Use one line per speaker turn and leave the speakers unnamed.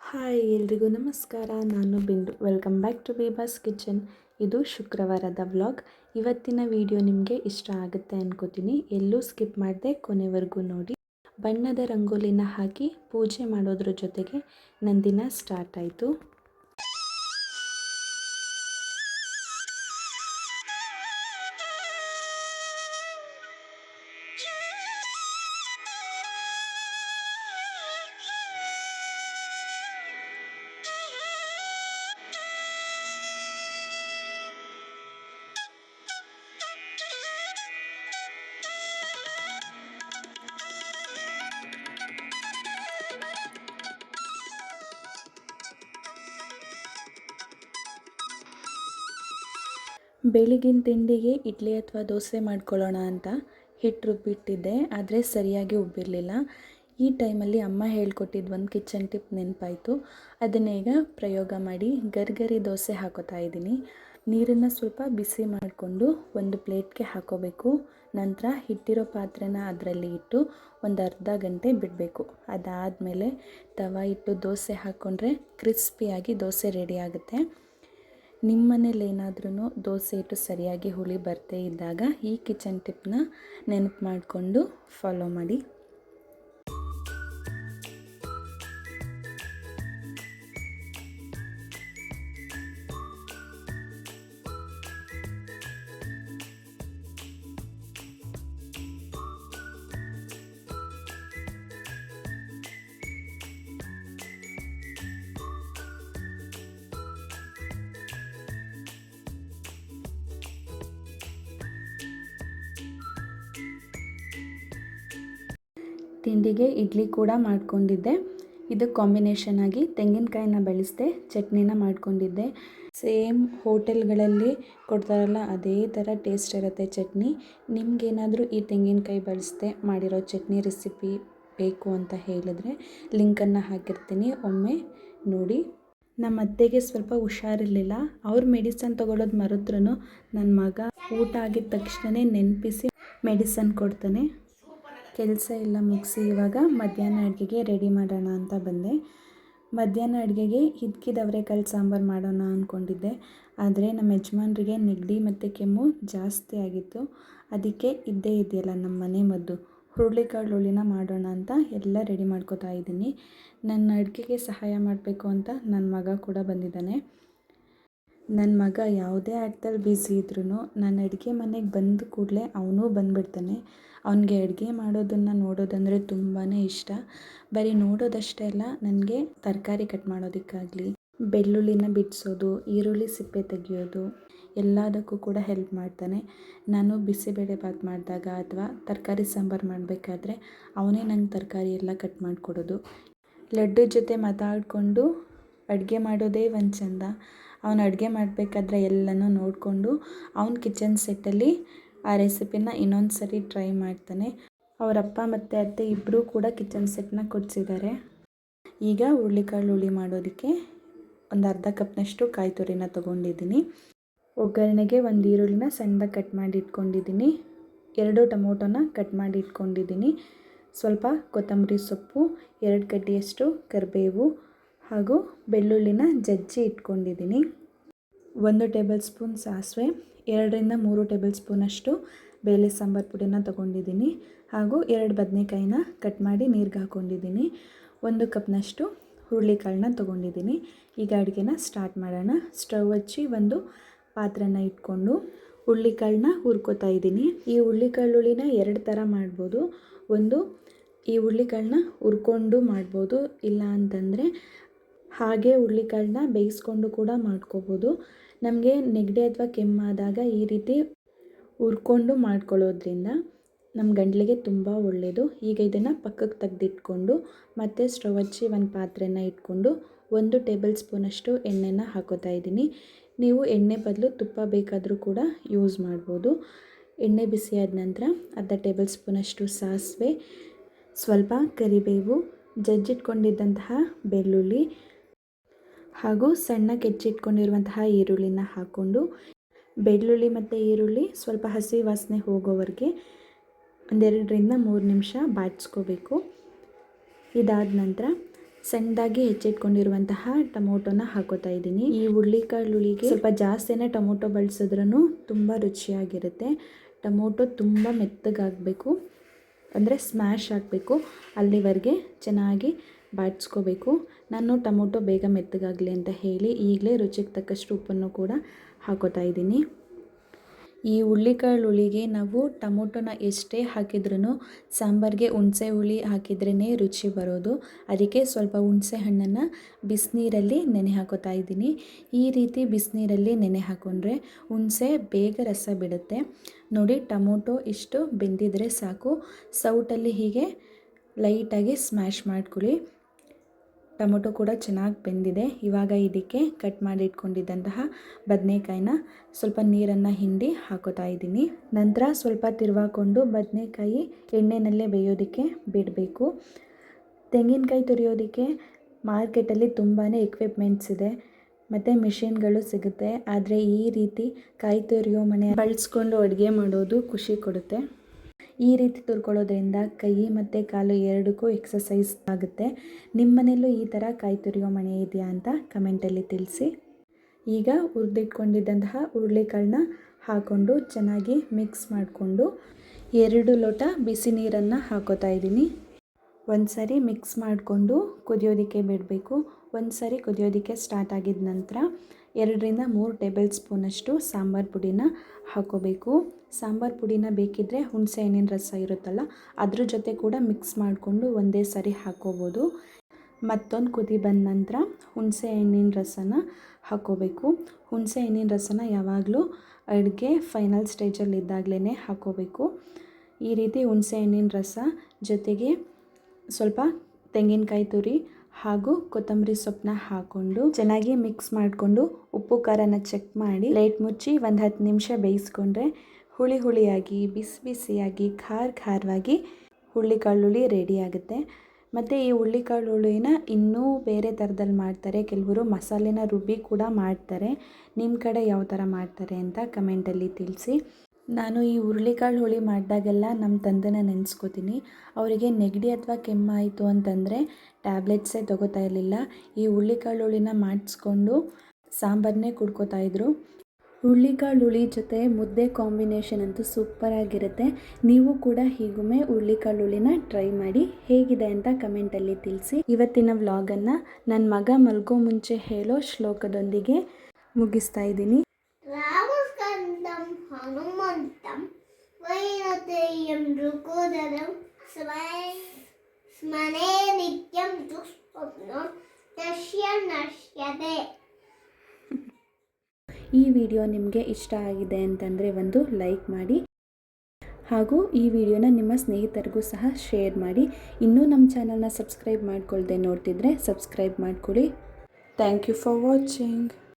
Hi, ಎಲ್ರಿಗೂ ನಮಸ್ಕಾರ. ನಾನು Bindu welcome back to Beebas kitchen ಇದು ಶುಕ್ರವಾರದ ವ್ಲಾಗ್ ಇವತ್ತಿನ ವಿಡಿಯೋ ನಿಮಗೆ ಇಷ್ಟ ಆಗುತ್ತೆ ಅನ್ಕೋತೀನಿ. ಎಲ್ಲೂ ಸ್ಕಿಪ್ ಮಾಡದೆ ಕೊನೆವರೆಗೂ ನೋಡಿ. ಬಣ್ಣದ ರಂಗೋಲಿನ ಹಾಕಿ ಪೂಜೆ ಮಾಡೋದ್ರ ಜೊತೆಗೆ ನಂದಿನ ದಿನ ಸ್ಟಾರ್ಟ್ ಆಯಿತು. ಬೆಳಗಿನ ತಿಂಡಿಗೆ ಇಡ್ಲಿ ಅಥವಾ ದೋಸೆ ಮಾಡ್ಕೊಳ್ಳೋಣ ಅಂತ ಹಿಟ್ಟು ರುಬ್ಬಿಟ್ಟಿದ್ದೆ, ಆದರೆ ಸರಿಯಾಗಿ ಉಬ್ಬಿರಲಿಲ್ಲ. ಈ ಟೈಮಲ್ಲಿ ಅಮ್ಮ ಹೇಳ್ಕೊಟ್ಟಿದ್ದು ಒಂದು ಕಿಚನ್ ಟಿಪ್ ನೆನಪಾಯಿತು. ಅದನ್ನ ಈಗ ಪ್ರಯೋಗ ಮಾಡಿ ಗರ್ಗರಿ ದೋಸೆ ಹಾಕೋತಾ ಇದ್ದೀನಿ. ನೀರನ್ನು ಸ್ವಲ್ಪ ಬಿಸಿ ಮಾಡಿಕೊಂಡು ಒಂದು ಪ್ಲೇಟ್ಗೆ ಹಾಕೋಬೇಕು. ನಂತರ ಹಿಟ್ಟಿರೋ ಪಾತ್ರೆನ ಅದರಲ್ಲಿ ಇಟ್ಟು ಒಂದು ಅರ್ಧ ಗಂಟೆ ಬಿಡಬೇಕು. ಅದಾದಮೇಲೆ ತವ ಇಟ್ಟು ದೋಸೆ ಹಾಕ್ಕೊಂಡ್ರೆ ಕ್ರಿಸ್ಪಿಯಾಗಿ ದೋಸೆ ರೆಡಿ ಆಗುತ್ತೆ. ನಿಮ್ಮ ಮನೇಲಿ ಏನಾದ್ರೂ ದೋಸೆ ಇಟ್ಟು ಸರಿಯಾಗಿ ಹುಳಿ ಬರದೇ ಇದ್ದಾಗ ಈ ಕಿಚನ್ ಟಿಪ್ನ ನೆನಪು ಮಾಡಿಕೊಂಡು ಫಾಲೋ ಮಾಡಿ. ತಿಂಡಿಗೆ ಇಡ್ಲಿ ಕೂಡ ಮಾಡ್ಕೊಂಡಿದ್ದೆ. ಇದು ಕಾಂಬಿನೇಷನ್ ಆಗಿ ತೆಂಗಿನಕಾಯಿನ ಬೆಳೆಸ್ದೆ, ಚಟ್ನಿನ ಮಾಡ್ಕೊಂಡಿದ್ದೆ. ಸೇಮ್ ಹೋಟೆಲ್ಗಳಲ್ಲಿ ಕೊಡ್ತಾರಲ್ಲ, ಅದೇ ಥರ ಟೇಸ್ಟ್ ಇರುತ್ತೆ ಚಟ್ನಿ. ನಿಮಗೇನಾದರೂ ಈ ತೆಂಗಿನಕಾಯಿ ಬಳಸದೆ ಮಾಡಿರೋ ಚಟ್ನಿ ರೆಸಿಪಿ ಬೇಕು ಅಂತ ಹೇಳಿದ್ರೆ ಲಿಂಕನ್ನು ಹಾಕಿರ್ತೀನಿ. ಒಮ್ಮೆ ನೋಡಿ. ನಮ್ಮ ಅತ್ತೆಗೆ ಸ್ವಲ್ಪ ಹುಷಾರಿರಲಿಲ್ಲ. ಅವ್ರು ಮೆಡಿಸನ್ ತೊಗೊಳೋದು ಮರೆತ್ರೂ ನನ್ನ ಮಗ ಊಟ ಆಗಿದ ತಕ್ಷಣವೇ ನೆನಪಿಸಿ ಮೆಡಿಸನ್ ಕೊಡ್ತಾನೆ. ಕೆಲಸ ಎಲ್ಲ ಮುಗಿಸಿ ಇವಾಗ ಮಧ್ಯಾಹ್ನ ಅಡುಗೆಗೆ ರೆಡಿ ಮಾಡೋಣ ಅಂತ ಬಂದೆ. ಮಧ್ಯಾಹ್ನ ಅಡುಗೆಗೆ ಹಿದ್ಕಿದ ಅವರೆಕಾಳು ಸಾಂಬಾರು ಮಾಡೋಣ ಅಂದ್ಕೊಂಡಿದ್ದೆ ಆದರೆ ನಮ್ಮ ಯಜಮಾನ್ರಿಗೆ ನೆಗಡಿ ಮತ್ತು ಕೆಮ್ಮು ಜಾಸ್ತಿ ಆಗಿತ್ತು. ಅದಕ್ಕೆ ಇದ್ದೇ ಇದೆಯಲ್ಲ ನಮ್ಮ ಮನೆ ಮದ್ದು. ಹುರುಳಿಕಾಳು ಹುಳಿನ ಮಾಡೋಣ ಅಂತ ಎಲ್ಲ ರೆಡಿ ಮಾಡ್ಕೋತಾ ಇದ್ದೀನಿ. ನನ್ನ ಅಡುಗೆಗೆ ಸಹಾಯ ಮಾಡಬೇಕು ಅಂತ ನನ್ನ ಮಗ ಕೂಡ ಬಂದಿದ್ದಾನೆ. ನನ್ನ ಮಗ ಯಾವುದೇ ಆಟದಲ್ಲಿ ಬ್ಯುಸಿ ಇದ್ರೂ ನಾನು ಅಡುಗೆ ಮನೆಗೆ ಬಂದ ಕೂಡಲೇ ಅವನು ಬಂದುಬಿಡ್ತಾನೆ. ಅವನಿಗೆ ಅಡುಗೆ ಮಾಡೋದನ್ನು ನೋಡೋದಂದರೆ ತುಂಬಾ ಇಷ್ಟ. ಬರೀ ನೋಡೋದಷ್ಟೇ ಅಲ್ಲ, ನನಗೆ ತರಕಾರಿ ಕಟ್ ಮಾಡೋದಕ್ಕಾಗಲಿ, ಬೆಳ್ಳುಳ್ಳಿನ ಬಿಡಿಸೋದು ಈರುಳ್ಳಿ ಸಿಪ್ಪೆ ತೆಗೆಯೋದು, ಎಲ್ಲದಕ್ಕೂ ಕೂಡ ಹೆಲ್ಪ್ ಮಾಡ್ತಾನೆ. ನಾನು ಬಿಸಿಬೇಳೆ ಬಾತ್ ಮಾಡಿದಾಗ ಅಥವಾ ತರಕಾರಿ ಸಾಂಬಾರು ಮಾಡಬೇಕಾದ್ರೆ ಅವನೇ ನಂಗೆ ತರಕಾರಿ ಎಲ್ಲ ಕಟ್ ಮಾಡಿಕೊಡೋದು. ಲಡ್ಡು ಜೊತೆ ಮಾತಾಡಿಕೊಂಡು ಅಡುಗೆ ಮಾಡೋದೇ ಒಂದು ಚೆಂದ. ಅವನು ಅಡುಗೆ ಮಾಡಬೇಕಾದ್ರೆ ಎಲ್ಲನೂ ನೋಡಿಕೊಂಡು ಅವನ ಕಿಚನ್ ಸೆಟ್ಟಲ್ಲಿ ಆ ರೆಸಿಪಿನ ಇನ್ನೊಂದು ಸರಿ ಟ್ರೈ ಮಾಡ್ತಾನೆ. ಅವರ ಅಪ್ಪ ಮತ್ತು ಅತ್ತೆ ಇಬ್ಬರೂ ಕೂಡ ಕಿಚನ್ ಸೆಟ್ನ ಕೊಡಿಸಿದ್ದಾರೆ ಈಗ ಹುರುಳಿಕಾಳು ಹುಳಿ ಮಾಡೋದಕ್ಕೆ ಒಂದು ಅರ್ಧ ಕಪ್ನಷ್ಟು ಕಾಯಿ ತುರಿನ ತೊಗೊಂಡಿದ್ದೀನಿ. ಒಗ್ಗರಣೆಗೆ ಒಂದು ಈರುಳ್ಳಿನ ಸಣ್ಣದಾಗಿ ಕಟ್ ಮಾಡಿ ಇಟ್ಕೊಂಡಿದ್ದೀನಿ. ಎರಡು ಟೊಮೊಟೊನ ಕಟ್ ಮಾಡಿ ಇಟ್ಕೊಂಡಿದ್ದೀನಿ. ಸ್ವಲ್ಪ ಕೊತ್ತಂಬರಿ ಸೊಪ್ಪು, ಎರಡು ಕಡ್ಡಿಯಷ್ಟು ಕರಿಬೇವು ಹಾಗೂ ಬೆಳ್ಳುಳ್ಳಿನ ಜಜ್ಜಿ ಇಟ್ಕೊಂಡಿದ್ದೀನಿ. ಒಂದು ಟೇಬಲ್ ಸ್ಪೂನ್ ಸಾಸಿವೆ, ಎರಡರಿಂದ ಮೂರು ಟೇಬಲ್ ಸ್ಪೂನಷ್ಟು ಬೇಳೆ ಸಾಂಬಾರು ಪುಡಿನ ತೊಗೊಂಡಿದ್ದೀನಿ ಹಾಗೂ ಎರಡು ಬದನೆಕಾಯಿನ ಕಟ್ ಮಾಡಿ ನೀರಿಗೆ ಹಾಕ್ಕೊಂಡಿದ್ದೀನಿ ಒಂದು ಕಪ್ನಷ್ಟು ಹುರುಳಿಕಾಳನ್ನ ತೊಗೊಂಡಿದ್ದೀನಿ. ಈಗ ಅಡುಗೆನ ಸ್ಟಾರ್ಟ್ ಮಾಡೋಣ. ಸ್ಟವ್ ಹಚ್ಚಿ ಒಂದು ಪಾತ್ರೆನ ಇಟ್ಕೊಂಡು ಹುರುಳಿಕಾಳನ್ನ ಹುರ್ಕೋತಾ ಇದ್ದೀನಿ. ಈ ಹುರುಳಿಕಾಳು ಹುಳಿನ ಎರಡು ಥರ ಮಾಡ್ಬೋದು. ಒಂದು, ಈ ಹುರುಳಿಕಾಳನ್ನ ಹುರ್ಕೊಂಡು ಮಾಡ್ಬೋದು. ಇಲ್ಲ ಅಂತಂದರೆ ಹಾಗೆ ಹುರುಳಿಕಾಳನ್ನ ಬೇಯಿಸ್ಕೊಂಡು ಕೂಡ ಮಾಡ್ಕೋಬೋದು. ನಮಗೆ ನೆಗಡಿ ಅಥವಾ ಕೆಮ್ಮಾದಾಗ ಈ ರೀತಿ ಹುರ್ಕೊಂಡು ಮಾಡ್ಕೊಳ್ಳೋದ್ರಿಂದ ನಮ್ಮ ಗಂಟಲಿಗೆ ತುಂಬ ಒಳ್ಳೆಯದು ಈಗ ಇದನ್ನು ಪಕ್ಕಕ್ಕೆ ತೆಗೆದಿಟ್ಕೊಂಡು ಮತ್ತು ಸ್ಟವ್ ಹಚ್ಚಿ ಒಂದು ಪಾತ್ರೆನ ಇಟ್ಕೊಂಡು ಒಂದು ಟೇಬಲ್ ಸ್ಪೂನಷ್ಟು ಎಣ್ಣೆನ ಹಾಕೋತಾ ಇದ್ದೀನಿ. ನೀವು ಎಣ್ಣೆ ಬದಲು ತುಪ್ಪ ಬೇಕಾದರೂ ಕೂಡ ಯೂಸ್ ಮಾಡ್ಬೋದು. ಎಣ್ಣೆ ಬಿಸಿಯಾದ ನಂತರ ಅರ್ಧ ಟೇಬಲ್ ಸ್ಪೂನಷ್ಟು ಸಾಸಿವೆ, ಸ್ವಲ್ಪ ಕರಿಬೇವು, ಜಜ್ಜಿಟ್ಕೊಂಡಿದ್ದಂತಹ ಬೆಳ್ಳುಳ್ಳಿ ಹಾಗೂ ಸಣ್ಣ ಕೆಚ್ಚಿಟ್ಕೊಂಡಿರುವಂತಹ ಈರುಳ್ಳಿನ ಹಾಕ್ಕೊಂಡು ಬೆಳ್ಳುಳ್ಳಿ ಮತ್ತು ಈರುಳ್ಳಿ ಸ್ವಲ್ಪ ಹಸಿ ವಾಸನೆ ಹೋಗೋವರೆಗೆ ಒಂದೆರಡರಿಂದ ಮೂರು ನಿಮಿಷ ಬಾಡಿಸ್ಕೋಬೇಕು ಇದಾದ ನಂತರ ಸಣ್ಣದಾಗಿ ಹೆಚ್ಚಿಟ್ಕೊಂಡಿರುವಂತಹ ಟೊಮೊಟೊನ ಹಾಕೋತಾ ಇದ್ದೀನಿ. ಈ ಹುರುಳಿಕಾಳುಳಿಗೆ ಸ್ವಲ್ಪ ಜಾಸ್ತಿನೇ ಟೊಮೊಟೊ ಬಳಸಿದ್ರೂ ತುಂಬ ರುಚಿಯಾಗಿರುತ್ತೆ. ಟೊಮೊಟೊ ತುಂಬ ಮೆತ್ತಗಾಗಬೇಕು, ಅಂದರೆ ಸ್ಮ್ಯಾಶ್ ಆಗಬೇಕು. ಅಲ್ಲಿವರೆಗೆ ಚೆನ್ನಾಗಿ ಬಾಡಿಸ್ಕೋಬೇಕು ನಾನು ಟೊಮೊಟೊ ಬೇಗ ಮೆತ್ತಗಾಗಲಿ ಅಂತ ಹೇಳಿ ಈಗಲೇ ರುಚಿಗೆ ತಕ್ಕಷ್ಟು ಉಪ್ಪನ್ನು ಕೂಡ ಹಾಕೋತಾ ಇದ್ದೀನಿ. ಈ ಹುಳ್ಳಿಕಾಳು ಹುಳಿಗೆ ನಾವು ಟೊಮೊಟೊನ ಎಷ್ಟೇ ಹಾಕಿದ್ರೂ ಸಾಂಬಾರಿಗೆ ಹುಣಸೆ ಹುಳಿ ಹಾಕಿದ್ರೇ ರುಚಿ ಬರೋದು. ಅದಕ್ಕೆ ಸ್ವಲ್ಪ ಹುಣಸೆ ಹಣ್ಣನ್ನು ಬಿಸಿನೀರಲ್ಲಿ ನೆನೆ ಹಾಕೋತಾ ಇದ್ದೀನಿ. ಈ ರೀತಿ ಬಿಸಿನೀರಲ್ಲಿ ನೆನೆ ಹಾಕೊಂಡ್ರೆ ಹುಣಸೆ ಬೇಗ ರಸ ಬಿಡುತ್ತೆ. ನೋಡಿ ಟೊಮೊಟೊ ಇಷ್ಟು ಬೆಂದಿದ್ರೆ ಸಾಕು. ಸೌಟಲ್ಲಿ ಹೀಗೆ ಲೈಟಾಗಿ ಸ್ಮ್ಯಾಶ್ ಮಾಡ್ಕೊಳ್ಳಿ. ಟೊಮೊಟೊ ಕೂಡ ಚೆನ್ನಾಗಿ ಬೆಂದಿದೆ. ಇವಾಗ ಇದಕ್ಕೆ ಕಟ್ ಮಾಡಿ ಇಟ್ಕೊಂಡಿದ್ದಂತಹ ಬದನೆಕಾಯಿನ ಸ್ವಲ್ಪ ನೀರನ್ನು ಹಿಂಡಿ ಹಾಕೋತಾ ಇದ್ದೀನಿ. ನಂತರ ಸ್ವಲ್ಪ ತಿರುವಾಕೊಂಡು ಬದನೆಕಾಯಿ ಎಣ್ಣೆನಲ್ಲೇ ಬೇಯೋದಕ್ಕೆ ಬಿಡಬೇಕು. ತೆಂಗಿನಕಾಯಿ ತುರಿಯೋದಕ್ಕೆ ಮಾರ್ಕೆಟಲ್ಲಿ ತುಂಬಾ ಎಕ್ವಿಪ್ಮೆಂಟ್ಸ್ ಇದೆ. ಮತ್ತು ಮಿಷಿನ್ಗಳು ಸಿಗುತ್ತೆ. ಆದರೆ ಈ ರೀತಿ ಕಾಯಿ ತುರಿಯೋ ಮನೆ ಬಳಸ್ಕೊಂಡು ಅಡುಗೆ ಮಾಡೋದು ಖುಷಿ ಕೊಡುತ್ತೆ. ಈ ರೀತಿ ತುರ್ಕೊಳ್ಳೋದ್ರಿಂದ ಕೈ ಮತ್ತು ಕಾಲು ಎರಡಕ್ಕೂ ಎಕ್ಸಸೈಸ್ ಆಗುತ್ತೆ. ನಿಮ್ಮ ಮನೆಯಲ್ಲೂ ಈ ಥರ ಕಾಯಿ ತುರಿಯೋ ಮನೆ ಇದೆಯಾ ಅಂತ ಕಮೆಂಟಲ್ಲಿ ತಿಳಿಸಿ. ಈಗ ಹುರಿದಿಟ್ಕೊಂಡಿದ್ದಂತಹ ಹುರುಳಿಕಾಳನ್ನ ಹಾಕ್ಕೊಂಡು ಚೆನ್ನಾಗಿ ಮಿಕ್ಸ್ ಮಾಡಿಕೊಂಡು ಎರಡು ಲೋಟ ಬಿಸಿ ನೀರನ್ನು ಹಾಕೋತಾ ಇದ್ದೀನಿ. ಒಂದು ಸರಿ ಮಿಕ್ಸ್ ಮಾಡಿಕೊಂಡು ಕುದಿಯೋದಕ್ಕೆ ಬಿಡಬೇಕು. ಒಂದು ಸರಿ ಕುದಿಯೋದಕ್ಕೆ ಸ್ಟಾರ್ಟ್ ಆಗಿದ ನಂತರ ಎರಡರಿಂದ ಮೂರು ಟೇಬಲ್ ಸ್ಪೂನಷ್ಟು ಸಾಂಬಾರು ಪುಡಿನ ಹಾಕೋಬೇಕು. ಸಾಂಬಾರು ಪುಡಿನ ಬೇಕಿದ್ದರೆ ಹುಣಸೆ ಹಣ್ಣಿನ ರಸ ಇರುತ್ತಲ್ಲ, ಅದ್ರ ಜೊತೆ ಕೂಡ ಮಿಕ್ಸ್ ಮಾಡಿಕೊಂಡು ಒಂದೇ ಸರಿ ಹಾಕೋಬೋದು. ಮತ್ತೊಂದು ಕುದಿ ಬಂದ ನಂತರ ಹುಣಸೆ ಹಣ್ಣಿನ ರಸನ ಹಾಕೋಬೇಕು. ಹುಣಸೆ ಹಣ್ಣಿನ ರಸನ ಯಾವಾಗಲೂ ಅಡುಗೆ ಫೈನಲ್ ಸ್ಟೇಜಲ್ಲಿ ಇದ್ದಾಗಲೇ ಹಾಕೋಬೇಕು. ಈ ರೀತಿ ಹುಣಸೆ ಹಣ್ಣಿನ ರಸ ಜೊತೆಗೆ ಸ್ವಲ್ಪ ತೆಂಗಿನಕಾಯಿ ತುರಿ ಹಾಗೂ ಕೊತ್ತಂಬರಿ ಸೊಪ್ಪನ್ನ ಹಾಕ್ಕೊಂಡು ಚೆನ್ನಾಗಿ ಮಿಕ್ಸ್ ಮಾಡಿಕೊಂಡು ಉಪ್ಪು ಖಾರನ ಚೆಕ್ ಮಾಡಿ ಲೈಟ್ ಮುಚ್ಚಿ ಒಂದು ಹತ್ತು ನಿಮಿಷ ಬೇಯಿಸ್ಕೊಂಡ್ರೆ ಹುಳಿ ಹುಳಿಯಾಗಿ, ಬಿಸಿ ಬಿಸಿಯಾಗಿ, ಖಾರ ಖಾರವಾಗಿ ಹುಳ್ಳಿಕಾಳು ಹುಳಿ ರೆಡಿ ಆಗುತ್ತೆ. ಮತ್ತು ಈ ಹುಳ್ಳಿಕಾಳು ಹುಳಿನ ಇನ್ನೂ ಬೇರೆ ಥರದಲ್ಲಿ ಮಾಡ್ತಾರೆ. ಕೆಲವರು ಮಸಾಲೆನ ರುಬ್ಬಿ ಕೂಡ ಮಾಡ್ತಾರೆ. ನಿಮ್ಮ ಕಡೆ ಯಾವ ಥರ ಮಾಡ್ತಾರೆ ಅಂತ ಕಮೆಂಟಲ್ಲಿ ತಿಳಿಸಿ. ನಾನು ಈ ಹುರುಳಿಕಾಳು ಹುಳಿ ಮಾಡಿದಾಗೆಲ್ಲ ನಮ್ಮ ತಂದೆನ ನೆನೆಸ್ಕೋತೀನಿ. ಅವರಿಗೆ ನೆಗಡಿ ಅಥವಾ ಕೆಮ್ಮಾಯಿತು ಅಂತಂದರೆ ಟ್ಯಾಬ್ಲೆಟ್ಸೇ ತೊಗೋತಾ ಇರಲಿಲ್ಲ. ಈ ಹುರುಳಿಕಾಳು ಹುಳಿನ ಮಾಡಿಸ್ಕೊಂಡು ಸಾಂಬಾರನ್ನೇ ಕುಡ್ಕೋತಾ ಇದ್ರು. ಹುರುಳಿಕಾಳು ಹುಳಿ ಜೊತೆ ಮುದ್ದೆ ಕಾಂಬಿನೇಷನ್ ಅಂತೂ ಸೂಪರಾಗಿರುತ್ತೆ ನೀವು ಕೂಡ ಹೀಗೊಮ್ಮೆ ಹುರುಳಿಕಾಳು ಹುಳಿನ ಟ್ರೈ ಮಾಡಿ ಹೇಗಿದೆ ಅಂತ ಕಮೆಂಟಲ್ಲಿ ತಿಳಿಸಿ. ಇವತ್ತಿನ ವ್ಲಾಗನ್ನು ನನ್ನ ಮಗ ಮಲ್ಗೋ ಮುಂಚೆ ಹೇಳೋ ಶ್ಲೋಕದೊಂದಿಗೆ ಮುಗಿಸ್ತಾ ಇದ್ದೀನಿ.
ഹനുമന്തം വൈനതേയം രുഗോദരം സ്മരേ നിത്യം ദുസ്വപ്നം നശ്യ
ಈ ವಿಡಿಯೋ ನಿಮಗೆ ಇಷ್ಟ ಆಗಿದೆ ಅಂತಂದರೆ ಒಂದು ಲೈಕ್ ಮಾಡಿ ಹಾಗೂ ಈ ವಿಡಿಯೋನ ನಿಮ್ಮ ಸ್ನೇಹಿತರಿಗೂ ಸಹ ಶೇರ್ ಮಾಡಿ. ಇನ್ನೂ ನಮ್ಮ ಚಾನಲ್ನ ಸಬ್ಸ್ಕ್ರೈಬ್ ಮಾಡ್ಕೊಳ್ಳದೆ ನೋಡ್ತಿದ್ರೆ ಸಬ್ಸ್ಕ್ರೈಬ್ ಮಾಡ್ಕೊಳ್ಳಿ ಥ್ಯಾಂಕ್ ಯು ಫಾರ್ ವಾಚಿಂಗ್